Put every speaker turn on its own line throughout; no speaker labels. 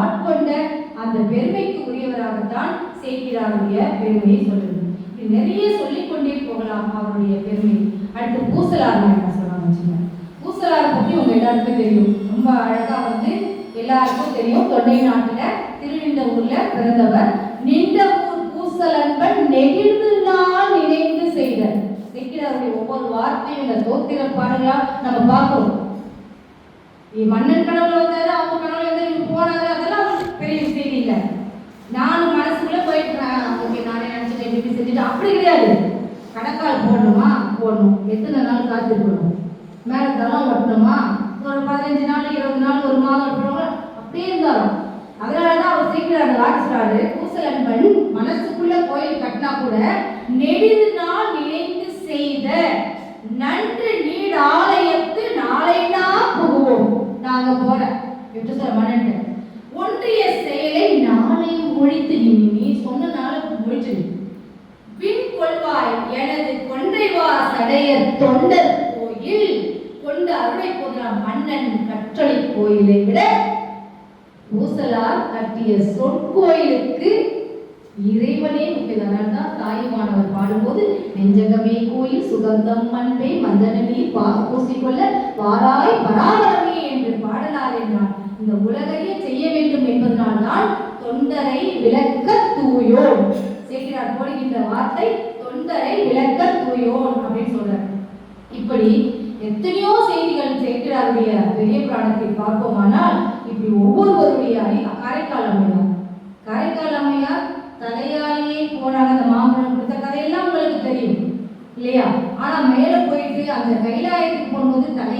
ஆட்கொண்ட அந்த பெருமைக்கு உரியவராகத்தான் செய்கிறாருடைய பெருமையை சொல்றது. இது நிறைய சொல்லிக்கொண்டே போகலாம் அவருடைய பெருமை. அடுத்து பூசலார் என்ன சொல்றாங்க பூசலார் பத்தி உங்க எல்லாருக்கும் தெரியும். ரொம்ப அழகா வந்து எல்லாருக்கும் தெரியும். தொண்டை நாட்டுல திருநின்ற ஊர்ல பிறந்தவர். நின்ற ஊர் பூசலன்பன் நெகிழ்ந்து நாள் நினைந்து செய்த சேக்கிராருடைய ஒவ்வொரு வார்த்தையும் இந்த தோத்திர பாடலா நம்ம பார்க்கிறோம். மன்னன் கடவுள் வந்தாரு அவங்க போனாரு அதெல்லாம் அவங்களுக்கு பெரிய விஷயம் இல்லை. நானும் மனசுக்குள்ள போயிட்டேன் ஓகே நானே நினைச்சிட்டேன் இப்படி செஞ்சுட்டு அப்படி கிடையாது. கணக்கால் போடணுமா? போடணும். எத்தனை நாள் காத்திருக்கணும்? மேலே தளம் ஒட்டணுமா ஒரு பதினஞ்சு நாள் இருபது நாள் ஒரு மாதம் அப்படின்னா அப்படியே இருந்தாலும் அதனாலதான் அவர் சீக்கிரம் வாசிறாரு பூசலன்பன் மனசுக்குள்ள கோயில் கட்டினா கூட நெடிது நாள் நினைந்து செய்த நன்று நீர் ஆலயத்து நான் புகுவோம் நாங்க போற எப்படி சொல்ல மன்னன் ஒன்றிய செயலை நாளை ஒழித்து நீ நீ சொன்ன நாளை பின் கொள்வாய் எனது கொன்றைவா சடையர் தொண்டர் கோயில் கொண்டு அருளை போகிறான் மன்னன் கற்றளை கோயிலை விட. ஊசலார் கட்டிய சொற்கோயிலுக்கு இறைவனே முக்கியதனால் தான் தாயுமானவர் பாடும்போது நெஞ்சகமே கோயில் சுகந்தம் அன்பே மந்தன நீர் பா பூசிக்கொள்ள வாராய் பராபரமே என்று பாடலார் என்றான். இந்த உலகையே செய்ய வேண்டும் என்பதனால் தான் தொண்டரை விளக்க தூயோன். போல இந்த வார்த்தை தொண்டரை விளக்க தூயோன் அப்படின்னு சொல்றார். இப்படி எத்தனையோ செய்திகள் சேர்க்கிறாருடைய பெரிய புராணத்தை பார்ப்போமானால் இப்படி ஒவ்வொருவருடைய காரைக்கால் அம்மையார். காரைக்கால் அம்மையார் தலையாலேயே போனாங்க அந்த மாம்பழம் கொடுத்த கதையெல்லாம் உங்களுக்கு தெரியும் இல்லையா? ஆனா மேல போயிட்டு அந்த கைலாயத்துக்கு போகும்போது தலை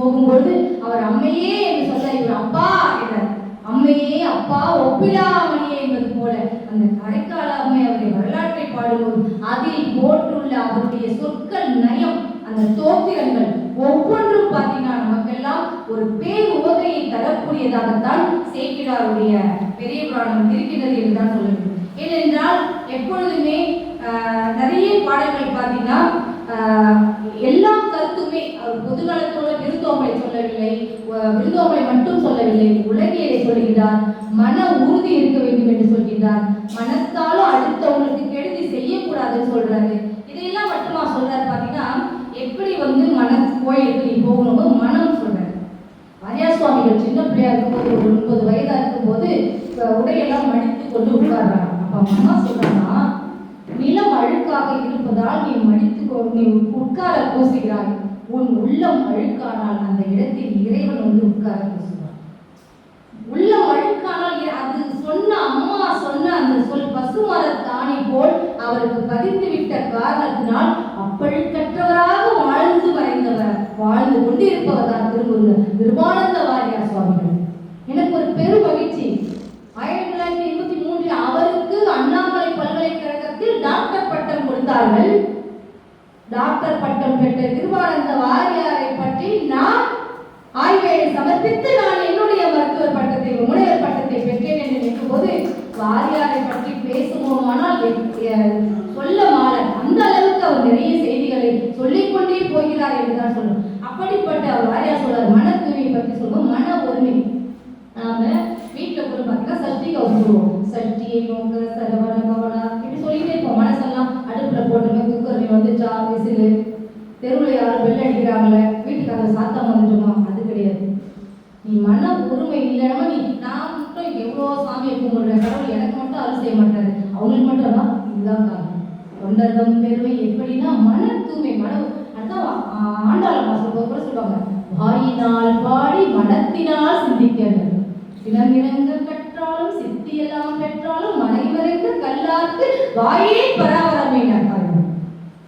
போகும்போது அவர் அம்மையே என்று சொல்ல இவர் அப்பா என்றார். அம்மையே அப்பா ஒப்பிடாமணியே என்பது போல அந்த கரைக்கால அம்மை அவருடைய வரலாற்றை பாடும்போது அதில் போட்டுள்ள அவருடைய சொற்கள் நயம் அந்த தோத்திரங்கள் ஒவ்வொன்றும் பார்த்தீங்கன்னா நமக்கெல்லாம் ஒரு பேர் உவகையை தரக்கூடியதாகத்தான் சேக்கிடாருடைய பெரிய புராணம் இருக்கிறது என்றுதான் சொல்ல வேண்டும் ஏனென்றால் எப்பொழுதுமே நிறைய பாடல்கள் பார்த்தீங்கன்னா எல்லா கருத்துமே அவர் பொதுநலத்தோட விருந்தோம்பலை சொல்லவில்லை வ- விருந்தோம்பலை மட்டும் சொல்லவில்லை. உலகியலை சொல்கிறார் மன உறுதி இருக்க வேண்டும் என்று சொல்கிறார் மனத்தாலும் அடுத்தவங்களுக்கு கெடுதி செய்யக்கூடாதுன்னு சொல்றாரு. இதையெல்லாம் மட்டுமா சொல்றாரு பார்த்தீங்கன்னா எப்படி வந்து மன கோயிலுக்கு நீ போகணும் மனம் சொல்றாரு. மரியா சுவாமிகள் சின்ன பிள்ளையா இருக்கும்போது ஒரு முப்பது வயதா இருக்கும்போது உடையெல்லாம் மடித்து கொண்டு உட்கார்றாங்க. அப்ப அவங்க அம்மா நிலம் அழுக்காக இருப்பதால் நீ மடித்து நீ உட்கார பூசுகிறாய் உன் உள்ளம் அழுக்கானால் அந்த இடத்தில் இறைவன் வந்து உட்கார பூசுவார் உள்ளம் அழுக்கானால் அது சொன்ன அம்மா சொன்ன அந்த சொல் பசுமரத்தாணி போல் அவருக்கு பதிந்து விட்ட காரணத்தினால் அப்பழுக்கற்றவராக வாழ்ந்து மறைந்தவர் வாழ்ந்து கொண்டிருப்பவர் தான் திருமுருகன் நிர்வானந்த வாரியார் சுவாமி. டாக்டர் பட்டம் பெற்ற திருவானந்த வாரியாரை பற்றி நான் ஆய்வேலை சமர்ப்பித்து நான் என்னுடைய மருத்துவர் பட்டத்தை முனைவர் பட்டத்தை பெற்றேன் என்று நினைக்கும்போது வாரியாரை பற்றி பேசுவோமானால் சொல்ல மாறன். அந்த அளவுக்கு அவர் நிறைய செய்திகளை சொல்லிக்கொண்டே போகிறார் என்று தான் சொல்லணும். அப்படிப்பட்ட அவர் வாரியார் சொல்றார் மன தூய்மை பற்றி சொல்லுவோம் மன ஒருமை நாம வீட்டுல கூட பார்த்தீங்கன்னா சஷ்டி கவுத்துருவோம் சஷ்டியை நோக்க யாரும் பெல் அடிக்கிறாங்களே வீட்டுக்கு அந்த சாத்தம் வந்துட்டுமா அது கிடையாது. நீ மன பொறுமை இல்லைன்னா நீ நான் மட்டும் எவ்வளோ சாமியை கும்பிடுறேன். கடவுள் எனக்கு மட்டும் அருள் செய்ய மாட்டாரு. அவங்களுக்கு மட்டும் தான் இதுதான் காரணம். தொண்டர்தம் பெருமை எப்படின்னா மன தூய்மை மன அதான் ஆ- ஆண்டாள கூட சொல்லுவாங்க. வாயினால் பாடி மனத்தினால் சிந்திக்கிறது. சிலமிரங்க பெற்றாலும் சித்தியெல்லாம் பெற்றாலும் மனைவரைக்கு கல்லாத்து வாயே பராவரமே பாருங்க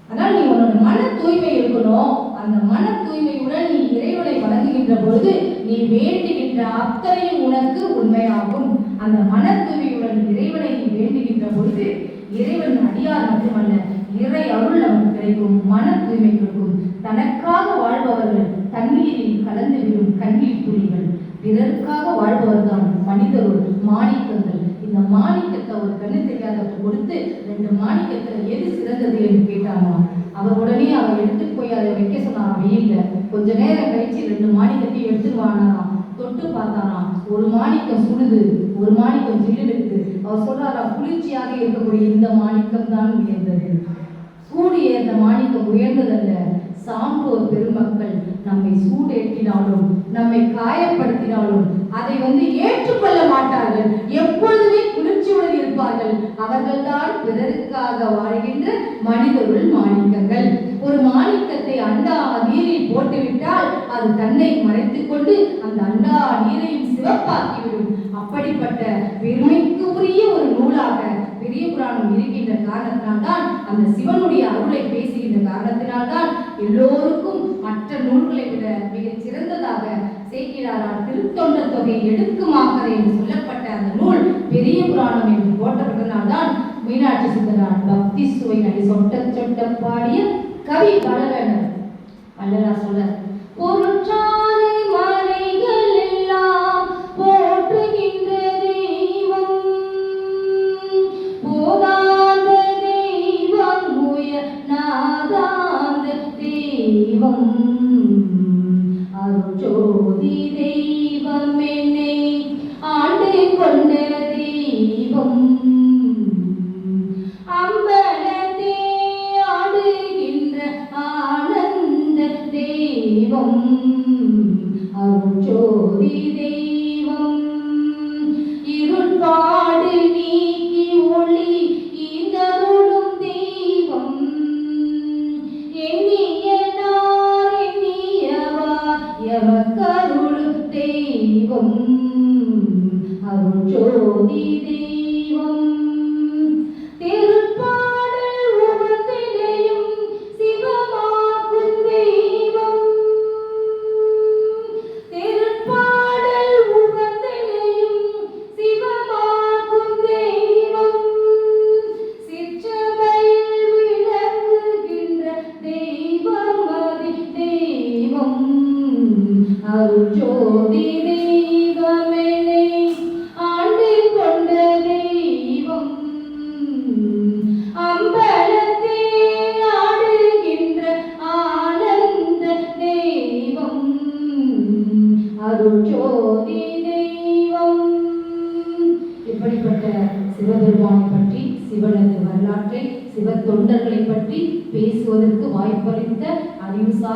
அதனால் நீ உன்னோட மன தூய்மை இருக்கணும் அந்த மன தூய்மையுடன் நீ இறைவனை வணங்குகின்ற பொழுது நீ வேண்டுகின்ற அத்தனையும் உனக்கு உண்மையாகும். அந்த மன தூய்மையுடன் இறைவனை நீ வேண்டுகின்ற பொழுது இறைவன் அடியார் மட்டுமல்ல இறை அருள் நமக்கு கிடைக்கும் மன தூய்மை கொடுக்கும். தனக்காக வாழ்பவர்கள் தண்ணீரில் கலந்து விடும் கண்ணீர் துளிகள். பிறருக்காக வாழ்பவர்தான் மனிதரோடு மாணிக்கங்கள். இந்த மாணிக்கத்தை ஒரு கண்ணு தெரியாதவர்கள் கொடுத்து ரெண்டு மாணிக்கத்தில் எது சிறந்தது? என்று கேட்டாங்க அவர் உடனே அவர் எடுத்துட்டு போய் அதை வைக்க சொன்னாராம். வெயில்ல. கொஞ்ச நேரம் கழிச்சு ரெண்டு மாணிக்கத்தையும் எடுத்துட்டு வானாராம். தொட்டு பார்த்தாராம். ஒரு மாணிக்கம் சுடுது ஒரு மாணிக்கம் இருக்கு. அவர் சொல்றாரா குளிர்ச்சியாக இருக்கக்கூடிய இந்த மாணிக்கம் தான் உயர்ந்தது. சூடு இந்த மாணிக்கம் உயர்ந்ததல்ல. சான்றோர் பெருமக்கள். நம்மை சூடேற்றினாலும் நம்மை காயப்படுத்தினாலும் அதை வந்து ஏற்றுக்கொள்ள மாட்டார்கள். எப்பொழுதுமே குளிர்ச்சியுடன் இருப்பார்கள். அவர்கள்தான் பிறருக்காக வாழ்கின்ற மனிதருள் மாணிக்கங்கள். ஒரு மாணிக்கத்தை அண்டா நீரில் போட்டுவிட்டால் அது தன்னை மறைத்துக் கொண்டு அந்த அண்டா நீரையும் சிவப்பாக்கிவிடும். அப்படிப்பட்ட பெருமைக்கு உரிய ஒரு நூலாக பெரிய புராணம் இருக்கின்ற காரணத்தினால்தான் அந்த சிவனுடைய அருளை பேசுகின்ற காரணத்தினால்தான் எல்லோருக்கும் மற்ற நூல்களை விட மிகச் சிறந்ததாக சேக்கிராரால் திருத்தொண்ட தொகை எடுக்குமாக்கதை என்று சொல்லப்பட்ட அந்த நூல் பெரிய புராணம் என்று போட்டப்பட்டதனால்தான் மீனாட்சி சுந்தரால் பக்தி சுவை நடி சொட்ட சொட்ட பாடிய கவி பலவேணர் வல்லரா சொல்ல ஒரு ദൈവം അരുജോതി ദൈവം എന്നെ ആണ്ട് കൊണ്ട ദൈവം.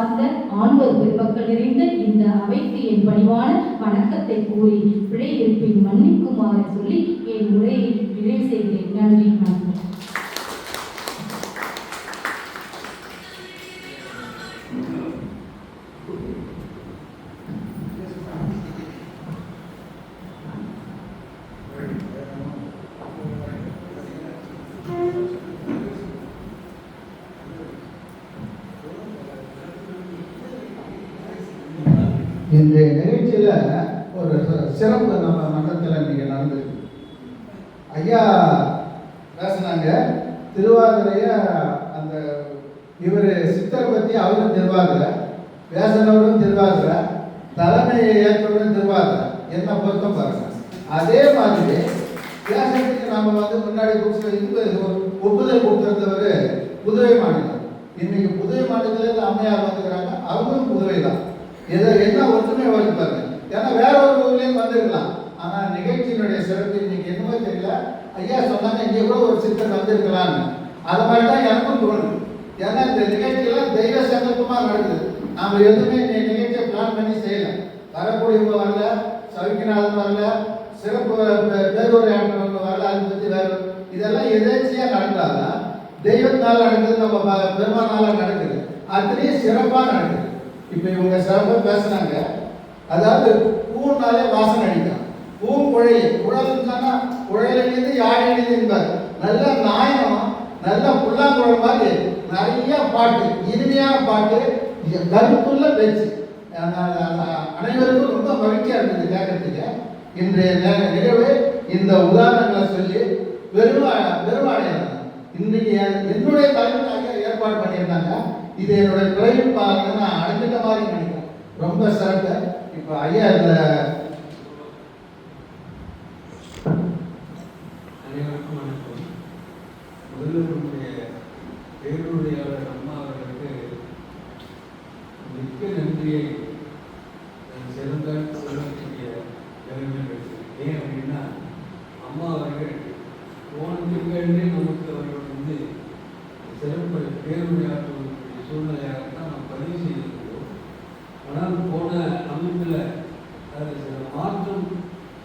சார்ந்த ஆண்டோர் பெருமக்கள் நிறைந்த இந்த அவைக்கு என் பணிவான வணக்கத்தை கூறி பிழை இருப்பின் மன்னிக்குமாறு சொல்லி என் உரையை நிறைவு செய்கிறேன். நன்றி வணக்கம்.
இந்த நிகழ்ச்சியில் ஒரு சிறப்பு நம்ம மன்றத்தில் இன்றைக்கி நடந்திருக்கு. ஐயா பேசுனாங்க. திருவாதிரைய அந்த இவர் சித்தரை பற்றி அவரும் திருவாதிரை பேசினவரும் திருவாதிரை தலைமையை ஏற்றவரும் திருவாதிரை. என்ன பொருத்தம் பாருங்க. அதே மாதிரி பேசுறதுக்கு நம்ம வந்து முன்னாடி புக்ஸில் இது ஒப்புதல் கொடுத்துருந்தவர் புதுவை மாநிலம். இன்னைக்கு புதுவை மாநிலத்திலேருந்து அம்மையார் வந்துக்கிறாங்க. அவங்களும் புதுவை தான் எதை என்ன ஒற்றுமை வருது பாருங்க. ஏன்னா வேற ஒரு ஊர்லேயும் வந்திருக்கலாம். ஆனா நிகழ்ச்சியினுடைய சிறப்பு இன்னைக்கு என்னமோ தெரியல. ஐயா சொன்னாங்க இங்கே கூட ஒரு சித்தர் வந்திருக்கலாம்னு. அது மாதிரி தான் எனக்கும் தோணுது. ஏன்னா இந்த நிகழ்ச்சியெல்லாம் தெய்வ சங்கல்பமா நடக்குது. நாம எதுவுமே இந்த நிகழ்ச்சியை பிளான் பண்ணி செய்யல. வரக்கூடியவங்க வரல சவிக்கநாதன் வரல சிறப்பு பே- வரல அதை பற்றி வேற இதெல்லாம் எதேச்சியாக நடந்தாதான் தெய்வத்தால் நடக்குது நம்ம ப- பெருமானால நடக்குது. அதுலேயும் சிறப்பாக நடக்குது. இப்போ இவங்க சிறப்பாக பேசுனாங்க அதாவது பூனாலே வாசனை அடிக்கும். பூ குழைய குழல் தானே குழையிலிருந்து யாழிலிருந்து என்பார். நல்ல நாயனம் நல்ல புல்லாங்குழல் மாதிரி நிறைய பாட்டு இனிமையான பாட்டு கருத்துள்ள பேச்சு. அனைவருக்கும் ரொம்ப மகிழ்ச்சியாக இருந்தது கேட்கறதுக்கு. இன்றைய நிகழ்வு இந்த உதாரணங்களை சொல்லி பெருமா பெருமாடையார் இன்னைக்கு என்னுடைய தலைமையாக ஏற்பாடு பண்ணியிருந்தாங்க. இது என்னுடைய குறைவு பாருங்க நான் அடைஞ்சிட்ட மாதிரி நினைக்கிறேன். ரொம்ப சிறப்பு. இப்போ ஐயா இந்த
அனைவருக்கும் வணக்கம். முதல்ல நம்முடைய பேருரையாளர் அம்மா அவர்களுக்கு மிக்க நன்றியை நான் சிறந்த சொல்லக்கூடிய அப்படின்னா அம்மா அவர்கள் போன திங்கள்லேயே நமக்கு அவர்கள் வந்து சிறப்பு பேருமையாற்றக்கூடிய சூழ்நிலையாகத்தான் நாம் பதிவு செய்திருக்கிறோம். ஆனால் போன அமைப்பில் அது சில மாற்றம்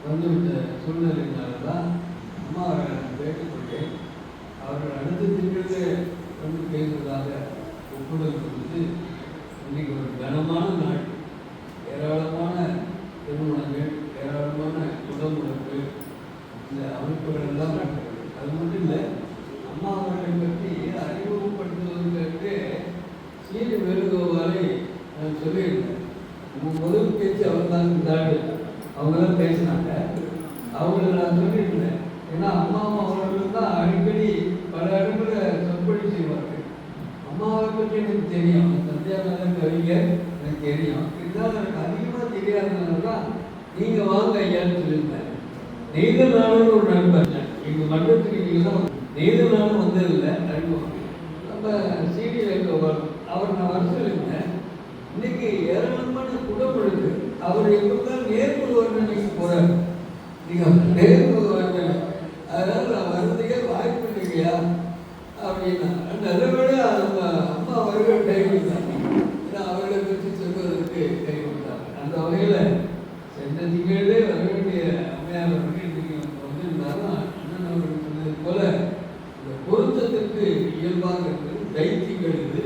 வந்துவிட்ட சூழ்நிலையினால தான் அம்மா அவர்களை நான் கேட்டுக்கொண்டேன். அவர்கள் அடுத்த திட்டத்தை வந்து பேசுவதாக ஒப்புதல் கொடுத்து இன்னைக்கு ஒரு கனமான நாள். ஏராளமான திருமணங்கள் ஏராளமான குடமுடப்பு இந்த அமைப்புகள் எல்லாம் நடக்கிறது. அது மட்டும் இல்லை அம்மா அவர்களை பற்றி அறிமுகப்படுத்துவதற்கு சீனி வேணுகோபாலை நான் சொல்லியிருந்தேன் உங்க முதல் பேச்சு அவர் தான் இருந்தாங்க அவங்க தான் பேசினாங்க. அவங்கள நான் சொல்லியிருந்தேன். ஏன்னா அம்மா அம்மாவோட தான் அடிக்கடி பல இடத்துல சொற்பொழி செய்வார்கள். அம்மாவை பற்றி எனக்கு தெரியும். சத்யானந்தன் கவிஞர் எனக்கு தெரியும். இருந்தாலும் எனக்கு அதிகமாக தெரியாதனால தான் நீங்கள் வாங்க ஐயான்னு சொல்லியிருந்தேன். நெய்தல் நாளும் ஒரு நண்பர். எங்கள் மன்றத்துக்கு நீங்கள் தான் நெய்தல் நாளும் வந்ததில்லை. நண்பர் நம்ம சிடி வைக்கவர் அவர் நான் வர சொல்லியிருந்தேன். இன்னைக்கு ஏராளமான அவர் எப்போ தான் நேர்முக வர்ணனைக்கு போகிறார் நீங்கள் நேர்முக வர்ணனை அதனால நான் வர்றதுக்கே வாய்ப்பு இல்லையா? அப்படின்னா நல்ல வேளை நம்ம அம்மா வருகிற டைம் தான் ஏன்னா அவர்களை பற்றி சொல்வதற்கு கை கொடுத்தாங்க அந்த வகையில் சென்ற திங்களிலே வர வேண்டிய அம்மையார் அவர்கள் இன்னைக்கு வந்திருந்தாலும் அண்ணன் அவர்கள் சொன்னது போல இந்த பொருத்தத்திற்கு இயல்பாக இருக்குது தைத்தியங்கள் இது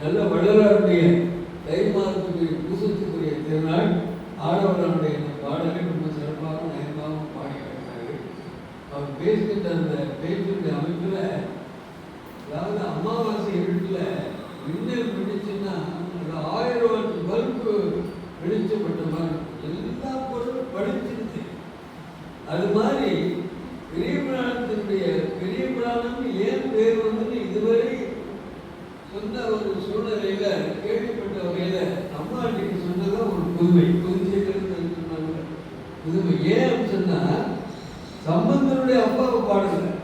நல்ல வள்ளலாருடைய தை மாதத்துக்குரிய பூசத்துக்குரிய திருநாள் ஆடவர்களுடைய இந்த பாடலை ரொம்ப சிறப்பாகவும் நயமாகவும் பாடி காட்டினார்கள் அவர் பேசுகின்ற அந்த பேச்சுடைய அமைப்பில் அதாவது அமாவாசை இருட்டில் மின்னல் வெடிச்சுன்னா அந்த ஆயிரம் வாட் பல்பு வெளிச்சப்பட்ட மாதிரி எல்லா பொருளும் படிச்சிருச்சு அது மாதிரி பெரிய புராணத்தினுடைய பெரிய புராணம் ஏன் பேர் வந்து இதுவரை சொன்ன ஒரு சூழ்நிலையில கேள்விப்பட்ட வகையில அம்மா அன்னைக்கு ஒரு புதுமை. புதுச்சேரி சொன்னாங்க. புதுமை. ஏன் அப்படின்னு சொன்னா சம்பந்தனுடைய அப்பாவை பாடுங்க.